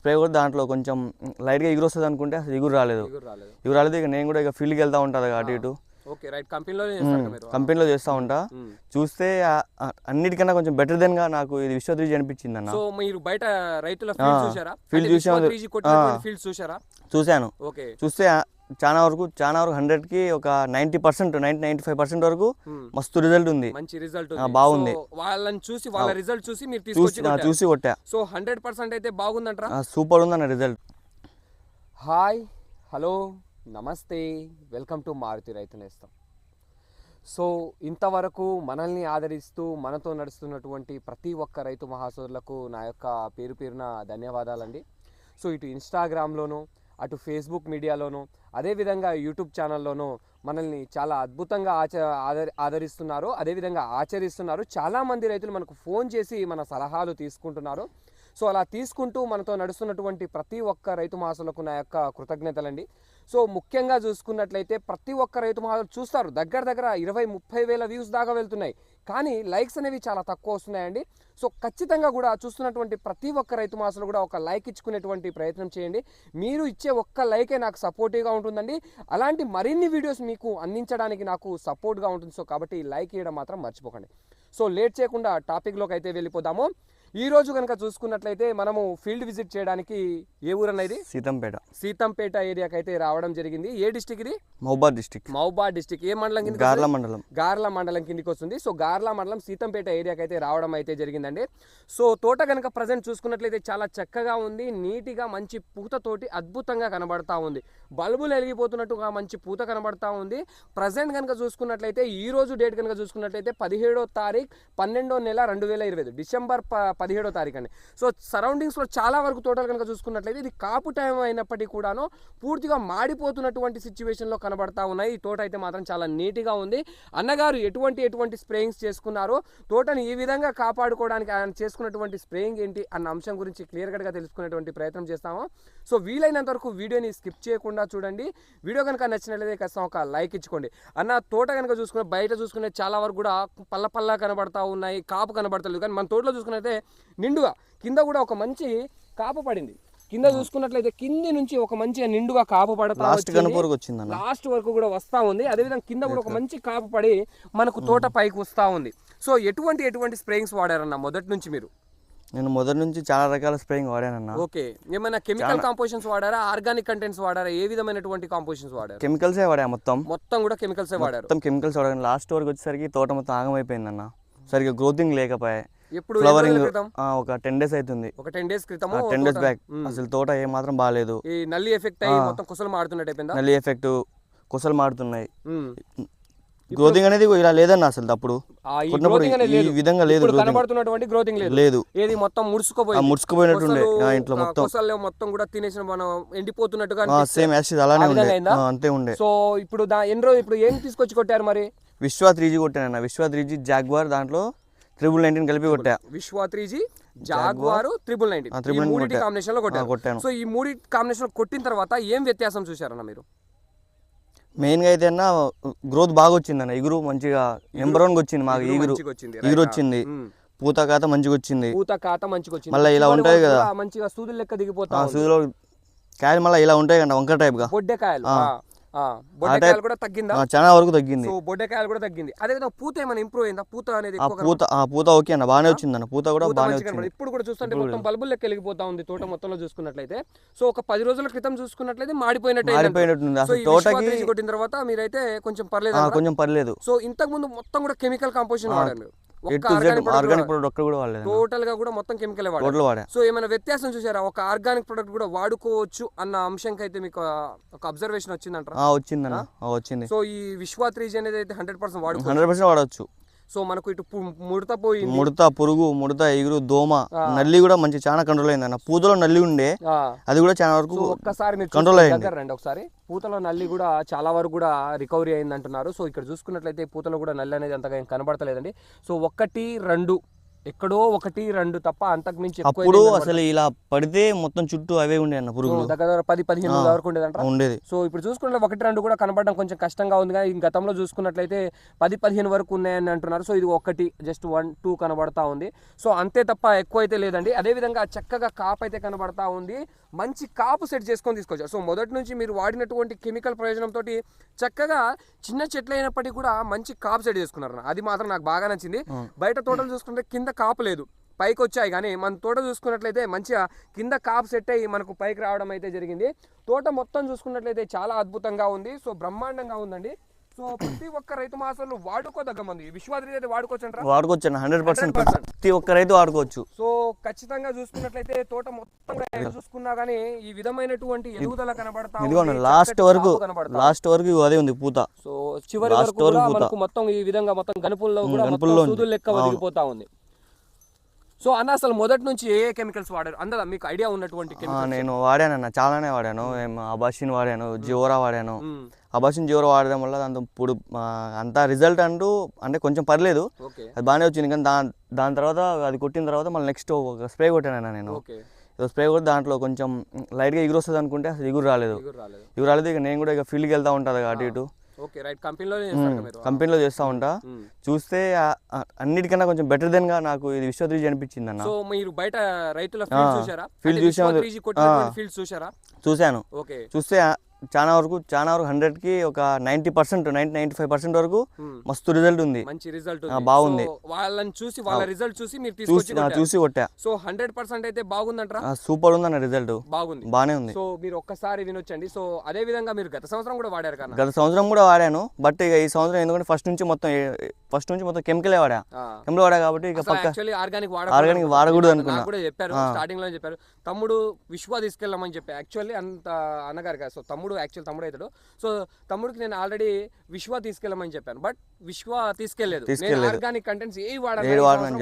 Spray కూడా దాంట్లో కొంచెం లైట్గా ఎగురు వస్తుంది అనుకుంటే అసలు ఎగురు రాలేదు. ఎగురు రాలేదు. ఇక నేను కూడా ఇక ఫీల్డ్కి వెళ్తా ఉంటాను కదా అటు ఇటు. కంపెనీలో చేస్తూ ఉంటా. చూస్తే అన్నిటికన్నా కొంచెం బెటర్ దెన్గా నాకు ఇది విశ్వద్రీజ్ అనిపించింది అన్న. సో మీరు బయట రైతుల ఫీల్డ్ చూసారా. Field okay. చూస్తే చాలా వరకు చాలా వరకు హండ్రెడ్కి ఒక ninety percent ninety ninety five percent వరకు. మస్తు రిజల్ట్ ఉంది. మంచి రిజల్ట్ బాగుంది. వాళ్ళని చూసి వాళ్ళ రిజల్ట్ చూసి మీరు చూసి కొట్టా. సో హండ్రెడ్ పర్సెంట్ అయితే బాగుందంటారా? సూపర్ ఉందన్న result hi hello namaste welcome to Maruthi రైతు నేస్తం. సో ఇంతవరకు మనల్ని ఆదరిస్తూ మనతో నడుస్తున్నటువంటి ప్రతి ఒక్క రైతు మహాసోదరులకు నా యొక్క పేరు పేరున ధన్యవాదాలండి. సో ఇటు ఇన్స్టాగ్రామ్లోను అటు ఫేస్బుక్ మీడియాలోనూ అదేవిధంగా యూట్యూబ్ ఛానల్లోనూ మనల్ని చాలా అద్భుతంగా ఆచ ఆదరి ఆదరిస్తున్నారు. అదేవిధంగా ఆచరిస్తున్నారు. చాలామంది రైతులు మనకు ఫోన్ చేసి మన సలహాలు తీసుకుంటున్నారు. సో అలా తీసుకుంటూ మనతో నడుస్తున్నటువంటి ప్రతి ఒక్క రైతు మాసులకు నా యొక్క కృతజ్ఞతలండి. సో ముఖ్యంగా చూసుకున్నట్లయితే ప్రతి ఒక్క రైతు మహాసులు చూస్తారు దగ్గర దగ్గర ఇరవై ముప్పై వేల వ్యూస్ దాకా వెళ్తున్నాయి. కానీ లైక్స్ అనేవి చాలా తక్కువ వస్తున్నాయండి. సో ఖచ్చితంగా కూడా చూస్తున్నటువంటి ప్రతి ఒక్క రైతు మాసలు కూడా ఒక లైక్ ఇచ్చుకునేటువంటి ప్రయత్నం చేయండి. మీరు ఇచ్చే ఒక్క లైకే నాకు సపోర్టివ్గా ఉంటుందండి. అలాంటి మరిన్ని వీడియోస్ మీకు అందించడానికి నాకు సపోర్ట్గా ఉంటుంది. సో కాబట్టి లైక్ ఇవ్వడం మాత్రం మర్చిపోకండి. సో లేట్ చేయకుండా టాపిక్లోకి అయితే వెళ్ళిపోదాము. ఈ రోజు కనుక చూసుకున్నట్లయితే మనము ఫీల్డ్ విజిట్ చేయడానికి ఏ ఊరన్న ఇది సీతంపేట. సీతంపేట ఏరియాకి అయితే రావడం జరిగింది. ఏ డిస్టిక్ ఇది? మహబాద్ డిస్టిక్. మహబాద్ డిస్టిక్. ఏ మండలం కింద గార్ల మండలం. గార్ల మండలం కిందికి వస్తుంది సో గార్ల మండలం సీతంపేట ఏరియాకి అయితే రావడం అయితే జరిగిందండి. సో తోట కనుక ప్రజెంట్ చూసుకున్నట్లయితే చాలా చక్కగా ఉంది. నీటిగా మంచి పూతతోటి అద్భుతంగా కనబడతా ఉంది. బల్బులు వెలిగిపోతున్నట్టుగా మంచి పూత కనబడతా ఉంది. ప్రజెంట్ కనుక చూసుకున్నట్లయితే ఈ రోజు డేట్ కనుక చూసుకున్నట్లయితే పదిహేడో తారీఖు పన్నెండో నెల రెండు వేల ఇరవై డిసెంబర్ ప పదిహేడో తారీఖు అండి సో సరౌండింగ్స్లో చాలా వరకు తోటలు కనుక చూసుకున్నట్లయితే ఇది కాపు టైం అయినప్పటికీ కూడాను పూర్తిగా మాడిపోతున్నటువంటి సిచ్యువేషన్లో కనబడతా ఉన్నాయి. ఈ తోట అయితే మాత్రం చాలా నీట్గా ఉంది. అన్నగారు ఎటువంటి ఎటువంటి స్ప్రేయింగ్స్ చేసుకున్నారో? తోటని ఈ విధంగా కాపాడుకోవడానికి ఆయన చేసుకున్నటువంటి స్ప్రేయింగ్ ఏంటి? అన్న అంశం గురించి క్లియర్ కట్గా తెలుసుకునేటువంటి ప్రయత్నం చేస్తాము. సో వీలైనంత వరకు వీడియోని స్కిప్ చేయకుండా చూడండి. వీడియో కనుక నచ్చినట్లయితే ఖచ్చితంగా ఒక లైక్ ఇచ్చుకోండి. అన్న తోట కనుక చూసుకునే బయట చూసుకునే చాలా వరకు కూడా పల్ల పల్ల కనబడతా ఉన్నాయి. కాపు కనబడతలేదు. కానీ మన తోటలో చూసుకున్నైతే నిండుగా కింద కూడా ఒక మంచి కాపు పడింది. కింద చూసుకున్నట్లయితే కింది నుంచి ఒక మంచిగా నిండుగా కాపు పడతా లాస్ట్ వచ్చింది. కనుపూరకు వచ్చిందన్న. లాస్ట్ వరకు కూడా వస్తా ఉంది. అదేవిధంగా కింద కూడా ఒక మంచి కాపు పడి మనకు తోట పైకి వస్తా ఉంది. సో ఎటువంటి ఎటువంటి స్ప్రేయింగ్స్ వాడారన్న మొదటి నుంచి మీరు? నేను మొదటి నుంచి చాలా రకాల స్ప్రేయింగ్ వాడానన్న. ఓకే. ఏమైనా కెమికల్ కాంపోజిషన్స్ వాడారా? ఆర్గానిక్ కంటెంట్స్ వాడారా? ఏ విధమైనటువంటి కాంపోజిషన్స్ వాడారు? కెమికల్సే వాడా మొత్తం? మొత్తం కూడా కెమికల్స్ వాడారు. మొత్తం కెమికల్స్ వాడాను. లాస్ట్ వరకు వచ్చేసరికి తోట మొత్తం ఆగమైపోయిందన్న. సరిగ్గా గ్రోతింగ్ లేకపోయాయి ఎప్పుడు ఫ్లవరింగ్ క్రితం? ఒక టెన్ డేస్ అవుతుంది ఒక టెన్ డేస్ క్రితము టెన్ డేస్ బ్యాక్. అసలు తోట ఏ మాత్రం బాగాలేదు ఈ నల్లి ఎఫెక్ట్ అయ్యి మొత్తం కుసలు మాడుతున్నట్టు నల్లి ఎఫెక్ట్ కుసలు మాడుతున్నాయి. గ్రోతింగ్ అనేది ఇలా లేదన్న అసలు అప్పుడు. ఆ, ఈ. విధంగా లేదు. కనబడుతున్నటువంటి గ్రోతింగ్ లేదు. లేదు. ఏది మొత్తం ముడుచుకుపోయినట్టుండే కొసలు, ఆ ఇంట్లో మొత్తం. మొత్తం కూడా తినేసిన మనం ఎండిపోతున్నట్టుగా. సేమ్ యాసిడ్ అలానే ఉండే. అంతే ఉండే. సో ఇప్పుడు ఎన్ని రోజులు ఇప్పుడు ఏం తీసుకొచ్చి కొట్టారు మరి? విశ్వ త్రీ జీ కొట్టానన్న. విశ్వ త్రీ జీ జాగ్వార్ దాంట్లో ట్రిపుల్ నైన్టీన్ కలిపి కొట్టా. Vishwa three G Jaguar triple nineteen ఆ, triple ఈ 19 మూడింటి. కాంబినేషన్లో కొట్టాను. సో ఈ మూడి కాంబినేషన్లో కొట్టిన తర్వాత ఏం వ్యత్యాసం చూసారన్న మీరు? మెయిన్గా అయితే అన్న గ్రోత్ బాగా వచ్చింది అన్న ఎగురు మంచిగా నెంబర్ వన్గా వచ్చింది మాకు. ఎగురు మంచిగా వచ్చింది. పూత కాత మంచిగా వచ్చింది. పూత కాత మంచిగా వచ్చింది. మళ్ళా ఇలా ఉంటాయి కదా. మంచిగా సూదులు లెక్క దిగిపోతా. సూదిలో కాయలు మళ్ళీ ఇలా ఉంటాయి కదా వంకర టైప్గా బొడ్డెకాయలు. ఆ. ఆ, ఆ, బొడ్డెకాయలు కూడా తగ్గిందా? చాలా వరకు తగ్గింది. సో బొడ్డెకాయలు కూడా తగ్గింది. అదే విధంగా పూత ఏమైనా ఇంప్రూవ్ అయిందా? పూత అనేది పూత ఆ పూత ఓకే అన్న బాగానే వచ్చింది అన్న పూత కూడా బాగానే వచ్చింది. ఇప్పుడు కూడా చూస్తుంటే మొత్తం బల్బులు లెక్క వెలిగిపోతా ఉంది తోట మొత్తంలో చూసుకున్నట్లయితే. సో ఒక పది రోజుల క్రితం చూసుకున్నట్లయితే మాడిపోయినట్టు మారిపోయినట్టుంది సో అసలు తోటకి కొట్టిన తర్వాత మీరైతే కొంచెం పర్లేదు? కొంచెం పర్లేదు. సో ఇంతకు ముందు మొత్తం కూడా కెమికల్ కాంపోజిషన్ వాడారు ఆర్గానిక్ ఆర్గానిక్ ప్రోడక్ట్ ఒక్కడ కూడా వాడలేదు టోటల్గా కూడా మొత్తం కెమికల్ టోటల్ వాడా. సో ఏమైనా వ్యత్యాసం చూసారా? ఒక ఆర్గానిక్ ప్రొడక్ట్ కూడా వాడుకోవచ్చు అన్న అంశంకి అయితే మీకు ఒక అబ్జర్వేషన్ వచ్చిందంటారా? వచ్చిందన్న. వచ్చింది. సో ఈ విశ్వా త్రీజీ అనేది అయితే హండ్రెడ్ పర్సెంట్ వాడుకో హండ్రెడ్ పర్సెంట్ వాడవచ్చు సో మనకు ఇటు ముడత పోయింది. ముడత పురుగు ముడత ఎగురు దోమ నల్లి కూడా మంచి చాలా కంట్రోల్ అయింది అన్న. పూతలో నల్లి ఉండే అది కూడా చాలా వరకు ఒక్కసారి మీరు కంట్రోల్ అయింది. దగ్గర రండి ఒకసారి. పూతలో నల్లి కూడా చాలా వరకు కూడా రికవరీ అయింది అంటున్నారు సో ఇక్కడ చూసుకున్నట్లయితే పూతలో కూడా నల్లి అనేది అంతగా ఏం కనబడతలేదండి. సో ఒకటి రెండు ఎక్కడో ఒకటి రెండు తప్ప అంతకు మించి ఎక్కువ అప్పుడు అసలు ఇలా పడితే మొత్తం చుట్టూ అవే ఉండే అన్న పురుగులు. దగ్గర దగ్గర పది పదిహేను. వరకు ఉండేదంట. ఉండేది. సో ఇప్పుడు చూసుకుంటే ఒకటి రెండు కూడా కనపడడం కొంచెం కష్టంగా ఉంది కానీ గతంలో చూసుకున్నట్లయితే పది పదిహేను వరకు ఉన్నాయని అంటున్నారు. సో ఇది ఒకటి జస్ట్ వన్ టూ కనబడతా ఉంది. సో అంతే తప్ప ఎక్కువ అయితే లేదండి. అదేవిధంగా చక్కగా కాపు అయితే కనబడతా ఉంది. మంచి కాపు సెట్ చేసుకొని తీసుకొచ్చారు. సో మొదటి నుంచి మీరు వాడినటువంటి కెమికల్ ప్రయోజనంతో చక్కగా చిన్న చెట్లు అయినప్పటికీ కూడా మంచి కాపు సెట్ చేసుకున్నారు అది మాత్రం నాకు బాగా నచ్చింది. బయట తోటలు చూసుకుంటే కింద కాపు లేదు. పైకి వచ్చాయి కానీ మన తోట చూసుకున్నట్లయితే మంచిగా కింద కాపు సెట్ అయ్యి మనకు పైకి రావడం అయితే జరిగింది. తోట మొత్తం చూసుకున్నట్లయితే చాలా అద్భుతంగా ఉంది. సో బ్రహ్మాండంగా ఉందండి. సో ప్రతి ఒక్క రైతు మాసాలు వాడుకోదగ్గ మంది. విశ్వాద్రి అయితే వాడుకోవచ్చు వాడుకోవచ్చు హండ్రెడ్ పర్సెంట్ 100%. ప్రతి ఒక్క రైతు వాడుకోవచ్చు. సో ఖచ్చితంగా చూసుకున్నట్లయితే తోట మొత్తం చూసుకున్నా గానీ ఈ విధమైనటువంటి ఎదుగుదల కనబడతా లాస్ట్ వరకు. లాస్ట్ వరకు అదే ఉంది పూత. సో చివరి వరకు. మనకు మొత్తం ఈ విధంగా మొత్తం గనుపుల్లో కూడా గనుపుల్లో లెక్క అవును. ఒదిగిపోతా ఉంది. సో అన్న అసలు మొదటి నుంచి ఏ ఏ కెమికల్స్ వాడారు? అందదా మీకు ఐడియా ఉన్నటువంటి నేను వాడానన్న చాలానే వాడాను. అబాషిన్ వాడాను జియోరా వాడాను. అబాషిన్ జియోరా వాడడం వల్ల దాంతో ఇప్పుడు అంత రిజల్ట్ అంటూ అంటే కొంచెం పర్లేదు. అది బాగానే వచ్చింది కానీ దాని దాని తర్వాత అది కొట్టిన తర్వాత మళ్ళీ నెక్స్ట్ ఒక స్ప్రే కొట్టాను నేను. స్ప్రే కొట్టి దాంట్లో కొంచెం లైట్గా ఎగురు వస్తుంది అనుకుంటే అసలు ఎగురు రాలేదు. ఎగురు రాలేదు. ఎగురు రాలేదు ఇక నేను కూడా ఇక ఫీల్డ్కి వెళ్తా ఉంటుంది అటు ఇటు. Okay right. మీరు. కంపెనీలో చేస్తూ ఉంటా. చూస్తే అన్నిటికన్నా కొంచెం బెటర్ దెన్గా నాకు ఇది విశ్వద్రీజ్ అనిపించింది అన్న. సో మీరు బయట రైతుల ఫీల్డ్ చూసారా చూసాము. కొట్టినటువంటి ఫీల్డ్ చూసారా చూశాను. ఓకే. చూస్తే చాలా వరకు చాలా వరకు హండ్రెడ్కి ఒక ninety percent ninety ninety five percent వరకు. మస్తు రిజల్ట్ ఉంది. మంచి రిజల్ట్ బాగుంది. వాళ్ళని చూసి వాళ్ళ రిజల్ట్ చూసి మీరు చూసి కొట్టా. సో హండ్రెడ్ పర్సెంట్ అయితే బాగుందంటారా? సూపర్ ఉందన్న రిజల్ట్ బాగుంది. బాగానే ఉంది. సో మీరు ఒక్కసారి వినొచ్చండి. సో అదే విధంగా మీరు గత సంవత్సరం కూడా వాడారు కదా గత సంవత్సరం కూడా వాడాను. బట్ ఇక ఈ సంవత్సరం ఎందుకంటే ఫస్ట్ నుంచి మొత్తం ఫస్ట్ నుంచి మొత్తం కెమికలే వాడా. కెమికల్ వాడా కాబట్టి ఇక పక్క ఆర్గానిక్ Organic వాడకూడదు అనుకున్నా. కూడా చెప్పారు. స్టార్టింగ్లో చెప్పారు. తమ్ముడు విశ్వ తీసుకెళ్ళమని చెప్పి. యాక్చువల్లీ అంత అన్నగారు కదా. సో తమ్ముడు యాక్చువల్ తమ్ముడు అవుతాడు సో తమ్ముడికి నేను ఆల్రెడీ విశ్వ తీసుకెళ్ళమని చెప్పాను బట్ విశ్వ తీసుకెళ్ళేదు. ఆర్గానిక్ కంటెంట్స్ ఏ వాడాలి.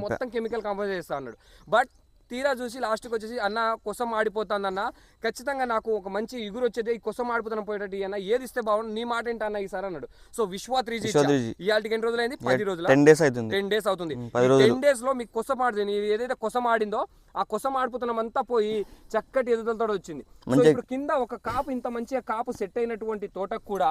మొత్తం కెమికల్ కాంపోజ్ చేస్తా అన్నాడు బట్ తీరా చూసి లాస్ట్కి వచ్చేసి అన్న కొసం ఆడిపోతుంది అన్న ఖచ్చితంగా నాకు ఒక మంచి ఇగురు వచ్చేది ఈ కొసం ఆడిపోతాను పోయేటట్టు అన్న ఏది ఇస్తే బాగుండు నీ మాట ఏంటి అన్న ఈసారి అన్నాడు. సో విశ్వ త్రీ జీ విశ్వ 3G. ఇవాళకి ఎన్ని రోజులైంది? పది రోజుల? టెన్ డేస్ అవుతుంది. టెన్ డేస్ అవుతుంది. టెన్ డేస్లో మీకు కొసం ఆడింది ఏదైతే కొసం ఆడిందో ఆ కొసం ఆడిపోతున్నం అంతా పోయి చక్కటి ఎదుగుదలతో వచ్చింది. సో ఇప్పుడు కింద ఒక కాపు ఇంత మంచిగా కాపు సెట్ అయినటువంటి తోటకు కూడా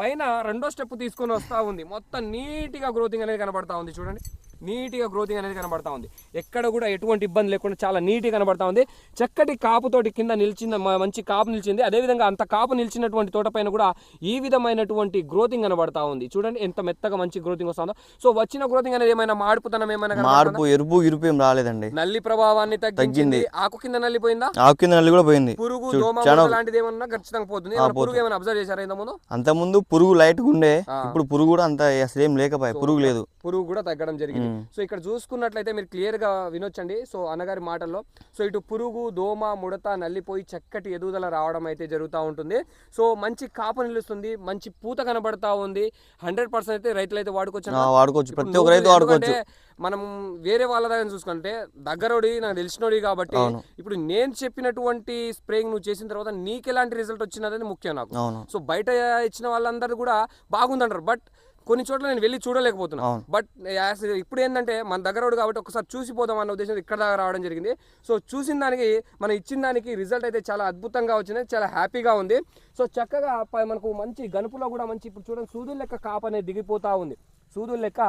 పైన రెండో స్టెప్ తీసుకొని వస్తా ఉంది. మొత్తం నీట్గా గ్రోతింగ్ అనేది కనబడతా ఉంది. చూడండి. నీట్గా గ్రోతింగ్ అనేది కనబడతా ఉంది. ఎక్కడ కూడా ఎటువంటి ఇబ్బంది లేకుండా చాలా నీట్గా కనబడతా ఉంది. చక్కటి కాపుతోటి కింద నిలిచింది మంచి కాపు నిలిచింది. అదేవిధంగా అంత కాపు నిలిచినటువంటి తోట పైన కూడా ఈ విధమైనటువంటి గ్రోతింగ్ కనబడతా ఉంది. చూడండి ఎంత మెత్తగా మంచి గ్రోతింగ్ వస్తుందో. సో వచ్చిన గ్రోతింగ్ అనేది ఏమైనా మాడిపోతనం ఏమైనా? మార్పు ఎరుపు ఇరుపు ఏం రాలేదండి. నల్లి ప్రభావాన్ని తగ్గించింది. ఆకు కింద నల్లి పోయిందా? ఆకు కింద నల్లి కూడా పోయింది. పురుగు దోమ లాంటిది ఏమన్నా ఖచ్చితంగా పోతుంది. పురుగు ఏమైనా అబ్జర్వ్ చేశారా ఇంత ముందు అంతకుముందు పురుగు లైట్గా ఉండే. ఆ. ఇప్పుడు పురుగు కూడా అంత అసలు ఏం లేకపోయా పురుగు లేదు. పురుగు కూడా తగ్గడం జరిగింది. సో ఇక్కడ చూసుకున్నట్లయితే మీరు క్లియర్గా వినొచ్చండి. సో అన్నగారి మాటల్లో సో ఇటు పురుగు దోమ ముడత నల్లిపోయి చక్కటి ఎదుగుదల రావడం అయితే జరుగుతూ ఉంటుంది. సో మంచి కాపు నిలుస్తుంది మంచి పూత కనబడతా ఉంది. హండ్రెడ్ పర్సెంట్ అయితే రైతులు అయితే వాడుకోవచ్చు. వాడుకోవచ్చు. ఇప్పుడు ప్రతి ఒక్క రైతు నువ్వు వాడుకోవచ్చు. ఎందుకంటే మనం వేరే వాళ్ళ దగ్గర చూసుకుంటే దగ్గరోడి నాకు తెలిసినోడి కాబట్టి. ఇప్పుడు నేను చెప్పినటువంటి స్ప్రేయింగ్ నువ్వు చేసిన తర్వాత నీకు ఎలాంటి రిజల్ట్ వచ్చినది ముఖ్యం నాకు. సో బయట ఇచ్చిన వాళ్ళందరూ కూడా బాగుందంటారు. బట్ కొన్ని చోట్ల నేను వెళ్ళి చూడలేకపోతున్నా. అవును. బట్ యాస్ ఇప్పుడు ఏంటంటే మన దగ్గర కాబట్టి ఒకసారి చూసిపోదాం అన్న ఉద్దేశం ఇక్కడ దాకా రావడం జరిగింది. సో చూసిన దానికి మనం ఇచ్చిన దానికి రిజల్ట్ అయితే చాలా అద్భుతంగా వచ్చింది చాలా హ్యాపీగా ఉంది. సో చక్కగా మనకు మంచి గనుపులో కూడా మంచి ఇప్పుడు చూడండి సూదుల లెక్క కాపు అనేది దిగిపోతా ఉంది. సూదుల లెక్క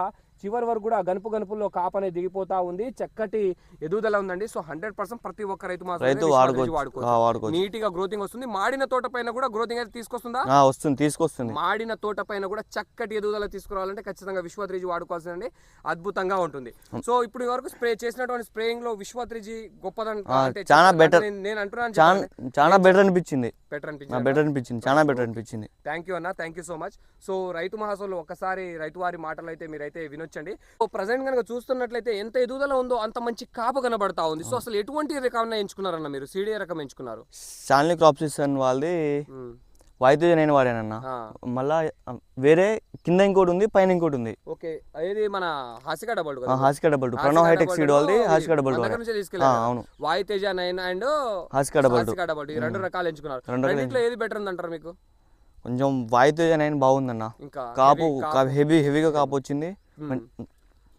చివరి వరకు కూడా గనుపు గనుపుల్లో కాపు అనేది దిగిపోతా ఉంది. చక్కటి ఎదుగుదల ఉందండి. సో హండ్రెడ్ పర్సెంట్ ప్రతి ఒక్క రైతు మాత్రం వాడుకోవచ్చు. నీట్గా గ్రోతింగ్ వస్తుంది. మాడిన తోట పైన కూడా గ్రోతింగ్ అయితే తీసుకొస్తుందా? వస్తుంది తీసుకొస్తుంది. మాడిన తోట పైన కూడా చక్కటి ఎదుగుదల తీసుకురావాలంటే ఖచ్చితంగా విశ్వత్రిజీ వాడుకోవాల్సిందండి. అద్భుతంగా ఉంటుంది. సో ఇప్పుడు వరకు స్ప్రే చేసినటువంటి స్ప్రేయింగ్లో విశ్వత్రిజీ అంటే చాలా better. నేను- నేను అంటున్నాను చాలా బెటర్ అనిపించింది. బెటర్ అనిపించింది. బెటర్ అనిపించింది. చాలా బెటర్ అనిపించింది. థ్యాంక్ యూ అన్న. Thank you so much so రైతు మహాసోలు ఒక్కసారి రైతు వారి మాటలు అయితే మీరైతే వినొచ్చండి. సో ప్రజెంట్ కనుక చూస్తున్నట్లయితే ఎంత ఎదుగుదల ఉందో అంత మంచి కాపు కనబడతా ఉంది. సో అసలు ఎటువంటి రకం ఎంచుకున్నారన్న మీరు? సీడియా రకం ఎంచుకున్నారు? శాలిని క్రాప్ సిస్టమ్ వాళ్ళది. వాయితేజ నేను వాడానన్న. మళ్ళా వేరే కింద ఇంకోటి ఉంది పైన ఇంకోటి ఉంది. ఓకే ఏది మన Hasika double Hasika double Pranav hitech seed వాళ్ళది హాసికా డబల్ అవును. Vayuteja nine and Hasika double Hasika double ఈ రెండు రకాలు ఎంచుకున్నారు. రెండిట్లో ఏది బెటర్ ఉందంటారు మీకు? కొంచెం వాయితేజ నైన్ బాగుందన్న. ఇంకా కాపు. హెవీ హెవీగా కాపు వచ్చింది. 嗯。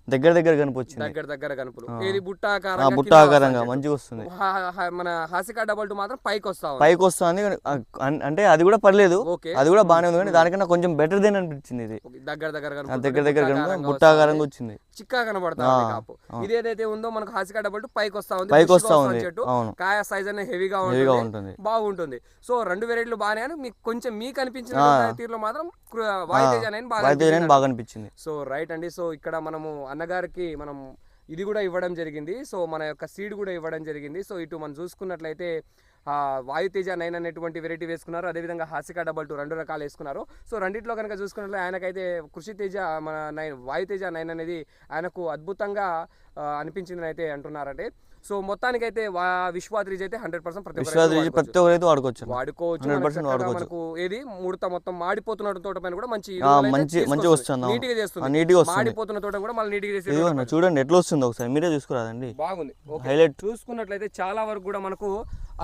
దగ్గర దగ్గర కనిపించింది దగ్గర దగ్గర కనుపులు. ఆ. ఏది బుట్ట ఆ, ఆకారంగా బుట్ట కింద ఆకారంగా వస్తాయి మంచిగా వస్తుంది మన హాసికా డబల్ టూ మాత్రం పైకి వస్తా పైకి వస్తుంది అంటే అది కూడా పర్లేదు. అది కూడా బాగానే ఉంది కానీ దానికన్నా కొంచెం బెటర్ దేని అనిపించింది ఇది. దగ్గర దగ్గర దగ్గర దగ్గర కనుక బుట్టాకారంగా. వచ్చింది. చిక్కా కనబడతా ఆ, ఉంది కాపు. ఆ. ఇది ఏదైతే ఉందో మనకు హాసికా డబల్ టూ పైకి వస్తా ఉంది పైకి వస్తా ఉంది. చెట్టు. అవును. కాయ సైజ్ అనేది హెవీగా హెవీగా ఉంటుంది. బాగుంటుంది. సో రెండు వెరైటీలు బాగానే అని మీకు కొంచెం మీకు అనిపించిన. తీరులో మాత్రం వాయుతేజ అనేది బాగా అనిపించింది. సో రైట్ అండి. సో ఇక్కడ మనము అన్నగారికి మనం ఇది కూడా ఇవ్వడం జరిగింది. సో మన యొక్క సీడ్ కూడా ఇవ్వడం జరిగింది. సో ఇటు మనం చూసుకున్నట్లయితే వాయుతేజ నైన్ అనేటువంటి వెరైటీ వేసుకున్నారు. అదేవిధంగా హాసిక డబల్ టూ రెండు రకాలు వేసుకున్నారు. సో రెండిట్లో కనుక చూసుకున్నట్లయితే ఆయనకైతే కృషి తేజ మన నైన్ వాయుతేజ నైన్ అనేది ఆయనకు అద్భుతంగా అనిపించిందని అయితే అంటున్నారంటే సో మొత్తానికైతే వా విశ్వాత్రిజ్ అయితే హండ్రెడ్ పర్సెంట్ ప్రతి అయితే ప్రతి ఒక్కరైతే వాడుకోవచ్చు. వాడుకోవచ్చు 100% మనకు ఏది ముడత మొత్తం మాడిపోతున్న తోట పైన కూడా మంచి మంచి తీసుకొస్తుంది. వస్తుంది. నీట్గా చేస్తుంది. నీట్గా వస్తుంది. మాడిపోతున్న తోట కూడా మళ్ళీ నీట్గా చేసే ఇదిగో తోట అన్న పైన. చూడండి ఎట్లా వస్తుంది ఒకసారి. మీరే చూసుకురాదండి. బాగుంది. హైలైట్ చూసుకున్నట్లయితే చాలా వరకు కూడా మనకు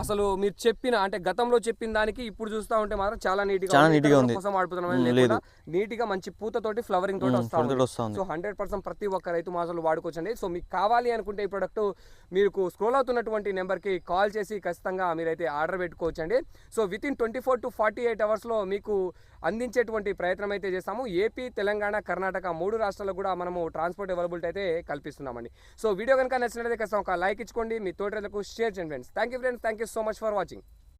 అసలు మీరు చెప్పిన అంటే గతంలో చెప్పిన దానికి ఇప్పుడు చూస్తా ఉంటే మాత్రం చాలా నీట్గా చాలా ఉంది. కోసం ఆడుతున్నాం నీట్గా మంచి పూతతోటి ఫ్లవరింగ్ తోటి వస్తా సో హండ్రెడ్ పర్సెంట్ ప్రతి ఒక్క రైతు మాసాలు వాడుకోవచ్చండి. సో మీకు కావాలి అనుకుంటే ఈ ప్రొడక్ట్ మీకు స్క్రోల్ అవుతున్నటువంటి నెంబర్కి కాల్ చేసి ఖచ్చితంగా మీరైతే ఆర్డర్ పెట్టుకోవచ్చండి. So within twenty four to forty eight అవర్స్లో మీకు అందించేటువంటి ప్రయత్నం అయితే చేస్తాము. ఏపీ తెలంగాణ కర్ణాటక మూడు రాష్ట్రాలకు కూడా మనము ట్రాన్స్పోర్ట్ అవైలబిలిటీ అయితే కల్పిస్తున్నామండి. సో వీడియో కనుక నచ్చినట్లయితే ఖచ్చితంగా ఒక లైక్ ఇచ్చుకోండి. మీ తోటి రైతులకు షేర్ చేయండి friends. Thank you friends thank you so much for watching